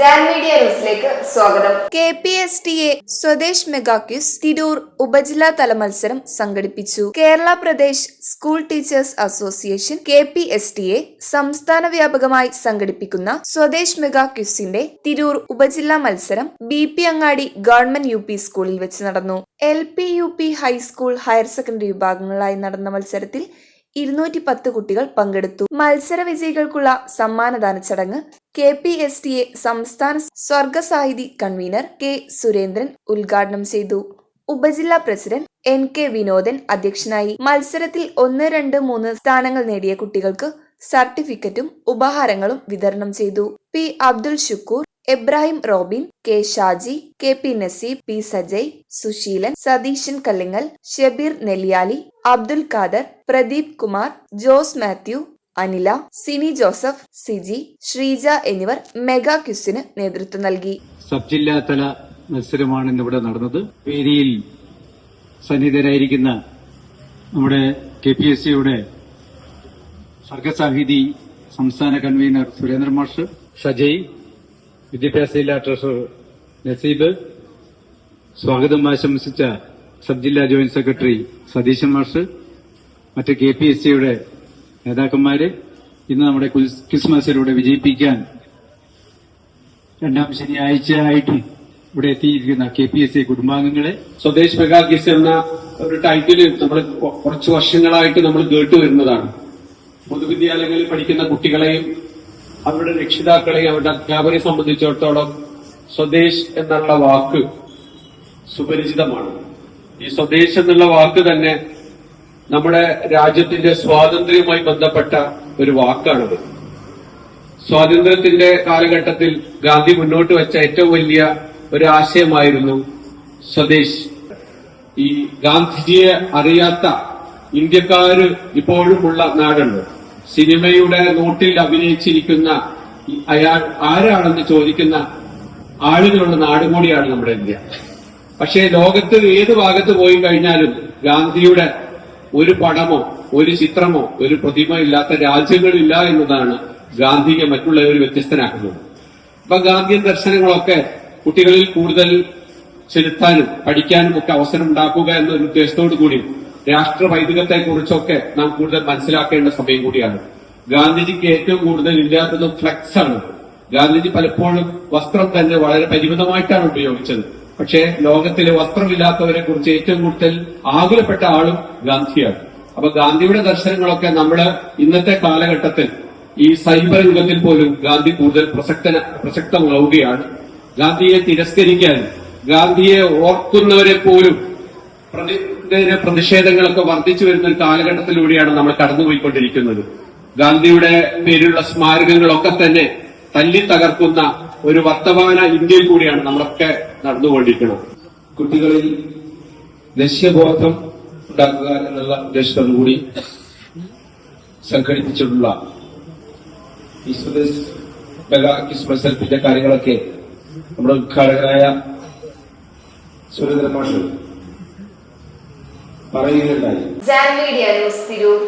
Media സ്വാഗതം. സ്വദേശ് മെഗാക്യൂസ് തിരൂർ ഉപജില്ലാ തല മത്സരം സംഘടിപ്പിച്ചു. Kerala Pradesh school teachers association K P S T A സംസ്ഥാന വ്യാപകമായി സംഘടിപ്പിക്കുന്ന സ്വദേശ് മെഗാക്യൂസിന്റെ തിരൂർ ഉപജില്ലാ മത്സരം B P Angadi government U P സ്കൂളിൽ വെച്ച് നടന്നു. L P U P high school higher secondary വിഭാഗങ്ങളിലായി നടന്ന മത്സരത്തിൽ ഇരുന്നൂറ്റി പത്ത് കുട്ടികൾ പങ്കെടുത്തു. മത്സര വിജയികൾക്കുള്ള സമ്മാനദാന ചടങ്ങ് K P S T A സംസ്ഥാന സ്വർഗസാഹിതി കൺവീനർ കെ സുരേന്ദ്രൻ ഉദ്ഘാടനം ചെയ്തു. ഉപജില്ലാ പ്രസിഡന്റ് എൻ കെ വിനോദൻ അധ്യക്ഷനായി മത്സരത്തിൽ ഒന്ന് രണ്ട് മൂന്ന് സ്ഥാനങ്ങൾ നേടിയ കുട്ടികൾക്ക് സർട്ടിഫിക്കറ്റും ഉപഹാരങ്ങളും വിതരണം ചെയ്തു. P Abdul Shukoor Ebrahim Robin K Shaji K P Naseeb P Sajay Susheelan Satheesan Kallingal Shabeer Nelliyali Abdul Khader Pradeep Kumar Jose Mathew Anila Sini Joseph Siji Sreeja എന്നിവർ മെഗാ ക്യുസിന് നേതൃത്വം നൽകി. സബ് ജില്ലാതല മത്സരമാണ് ഇന്നിവിടെ നടന്നത്. വേദിയിൽ സന്നിധരായിരിക്കുന്ന നമ്മുടെ കെ പി എസ് സിയുടെ സർഗസാഹിതി സംസ്ഥാന കൺവീനർ സുരേന്ദ്ര മാഷ് ഷജയ് വിദ്യാഭ്യാസ ജില്ലാ ട്രഷറർ നസീബ് സ്വാഗതം ആശംസിച്ച സബ് ജില്ലാ ജോയിന്റ് സെക്രട്ടറി സതീശൻ മാഷ് മറ്റ് കെ പി എസ് സിയുടെ നേതാക്കന്മാര് ഇന്ന് നമ്മുടെ ക്രിസ്മസിലൂടെ വിജയിപ്പിക്കാൻ രണ്ടാം ശനിയാഴ്ചയായിട്ടും ഇവിടെ എത്തിയിരിക്കുന്ന കെ പി എസ് സി കുടുംബാംഗങ്ങളെ സ്വദേശ് മെഗാ എന്ന ഒരു ടൈറ്റിൽ നമ്മൾ കുറച്ച് വർഷങ്ങളായിട്ട് നമ്മൾ കേട്ട് വരുന്നതാണ്. പൊതുവിദ്യാലയങ്ങളിൽ പഠിക്കുന്ന കുട്ടികളെയും അവരുടെ രക്ഷിതാക്കളെയും അവരുടെ അധ്യാപകരെ സംബന്ധിച്ചിടത്തോളം സ്വദേശ് എന്നുള്ള വാക്ക് സുപരിചിതമാണ്. ഈ സ്വദേശ് എന്നുള്ള വാക്ക് തന്നെ നമ്മുടെ രാജ്യത്തിന്റെ സ്വാതന്ത്ര്യവുമായി ബന്ധപ്പെട്ട ഒരു വാക്കാണത്. സ്വാതന്ത്ര്യത്തിന്റെ കാലഘട്ടത്തിൽ ഗാന്ധി മുന്നോട്ട് വെച്ച ഏറ്റവും വലിയ ഒരു ആശയമായിരുന്നു സ്വദേശ്. ഈ ഗാന്ധിജിയെ അറിയാത്ത ഇന്ത്യക്കാര് ഇപ്പോഴുമുള്ള നാടുണ്ട്. സിനിമയുടെ നോട്ടിൽ അഭിനയിച്ചിരിക്കുന്ന അയാൾ ആരാണെന്ന് ചോദിക്കുന്ന ആളുകളുള്ള നാട് കൂടിയാണ് നമ്മുടെ ഇന്ത്യ. പക്ഷേ ലോകത്ത് ഏത് ഭാഗത്ത് പോയി കഴിഞ്ഞാലും ഗാന്ധിയുടെ ഒരു പടമോ ഒരു ചിത്രമോ ഒരു പ്രതിമ ഇല്ലാത്ത രാജ്യങ്ങളില്ല എന്നതാണ് ഗാന്ധിയെ മറ്റുള്ളവർ വ്യത്യസ്തനാക്കുന്നത്. അപ്പൊ ഗാന്ധിയൻ ദർശനങ്ങളൊക്കെ കുട്ടികളിൽ കൂടുതൽ ചെലുത്താനും പഠിക്കാനും ഒക്കെ അവസരം ഉണ്ടാക്കുക എന്നൊരു ഉദ്ദേശത്തോടു കൂടി രാഷ്ട്ര വൈദികത്തെ കുറിച്ചൊക്കെ നാം കൂടുതൽ മനസ്സിലാക്കേണ്ട സമയം കൂടിയാണ്. ഗാന്ധിജിക്ക് ഏറ്റവും കൂടുതൽ ഇല്ലാത്തത് ഫ്ലെക്സ് ആണ് ഗാന്ധിജി പലപ്പോഴും വസ്ത്രം തന്നെ വളരെ പരിമിതമായിട്ടാണ് ഉപയോഗിച്ചത്. പക്ഷേ ലോകത്തിലെ വസ്ത്രമില്ലാത്തവരെ കുറിച്ച് ഏറ്റവും കൂടുതൽ ആകുലപ്പെട്ട ആളും ഗാന്ധിയാണ്. അപ്പൊ ഗാന്ധിയുടെ ദർശനങ്ങളൊക്കെ നമ്മൾ ഇന്നത്തെ കാലഘട്ടത്തിൽ ഈ സൈബർ യുഗത്തിൽ പോലും ഗാന്ധി കൂടുതൽ പ്രസക്ത പ്രസക്തമാവുകയാണ് ഗാന്ധിയെ തിരസ്കരിക്കാൻ ഗാന്ധിയെ ഓർക്കുന്നവരെ പോലും പ്രതിഷേധങ്ങളൊക്കെ വർദ്ധിച്ചു വരുന്ന ഒരു കാലഘട്ടത്തിലൂടെയാണ് നമ്മൾ കടന്നുപോയിക്കൊണ്ടിരിക്കുന്നത്. ഗാന്ധിയുടെ പേരിലുള്ള സ്മാരകങ്ങളൊക്കെ തന്നെ തല്ലി തകർക്കുന്ന ഒരു വർത്തമാന ഇന്ത്യയിൽ കൂടിയാണ് നമ്മളൊക്കെ നടന്നുകൊണ്ടിരിക്കുന്നത്. കുട്ടികളിൽ ലക്ഷ്യബോധം ഉണ്ടാക്കുക എന്നുള്ള ഉദ്ദേശത്തോടു കൂടി സംഘടിപ്പിച്ചിട്ടുള്ള ഈ സ്വദേശ് മെഗാ ക്വിസ് മത്സരത്തിന്റെ കാര്യങ്ങളൊക്കെ നമ്മുടെ ഉദ്ഘാടകനായ സുരേന്ദ്രൻ മാഷ് പറയുകയുണ്ടായി. Jan media news Tirur.